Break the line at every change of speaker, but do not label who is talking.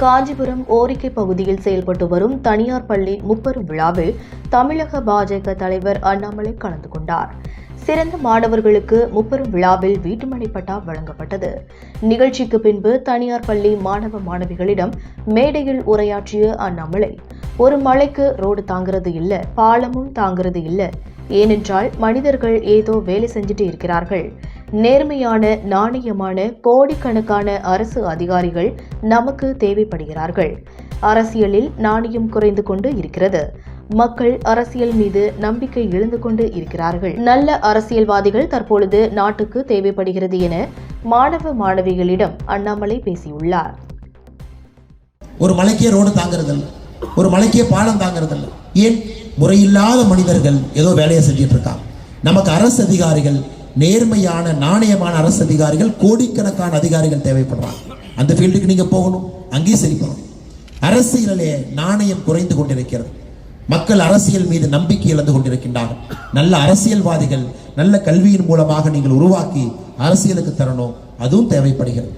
காஞ்சிபுரம் ஓரிக்கை பகுதியில் செயல்பட்டு வரும் தனியார் பள்ளி முப்பெரும் விழாவில் தமிழக பாஜக தலைவர் அண்ணாமலை கலந்து கொண்டார். சிறந்த மாணவர்களுக்கு முப்பெரும் விழாவில் வீட்டுமனை பட்டா வழங்கப்பட்டது. நிகழ்ச்சிக்கு பின்பு தனியார் பள்ளி மாணவ மாணவிகளிடம் மேடையில் உரையாற்றிய அண்ணாமலை ஒரு மலைக்கு ரோடு தாங்கிறது இல்ல பாலமும் தாங்கிறது இல்ல. ஏனென்றால் மனிதர்கள் ஏதோ வேலை செஞ்சுட்டு இருக்கிறார்கள். நேர்மையான நாணயமான கோடிக்கணக்கான அரசு அதிகாரிகள் நமக்கு தேவைப்படுகிறார்கள். அரசியலில் நாணயம் குறைந்து கொண்டு இருக்கிறது. மக்கள் அரசியல் மீது நம்பிக்கை இழந்து கொண்டு இருக்கிறார்கள். நல்ல அரசியல்வாதிகள் தற்பொழுது நாட்டுக்கு தேவைப்படுகிறது என மாணவ மாணவிகளிடம் அண்ணாமலை பேசியுள்ளார்.
ஒரு மலைக்கே ரோடு தாங்கிறதில்ல. ஒரு மலைக்கே பாலம் தாங்கிறதில்ல. ஏன்? முறையில்லாத மனிதர்கள் ஏதோ வேலையை செஞ்சிட்டு இருக்காங்க. நமக்கு அரசு அதிகாரிகள் நேர்மையான நாணயமான அரசு அதிகாரிகள் கோடிக்கணக்கான அதிகாரிகள் தேவைப்படுறாங்க. அந்த ஃபீல்டுக்கு நீங்க போகணும் அங்கேயும் சரி பண்ணணும். அரசியலிலே நாணயம் குறைந்து கொண்டிருக்கிறது. மக்கள் அரசியல் மீது நம்பிக்கை இழந்து கொண்டிருக்கின்றார்கள். நல்ல அரசியல்வாதிகள் நல்ல கல்வியின் மூலமாக நீங்கள் உருவாக்கி அரசியலுக்கு தரணும் அதுவும் தேவைப்படுகிறது.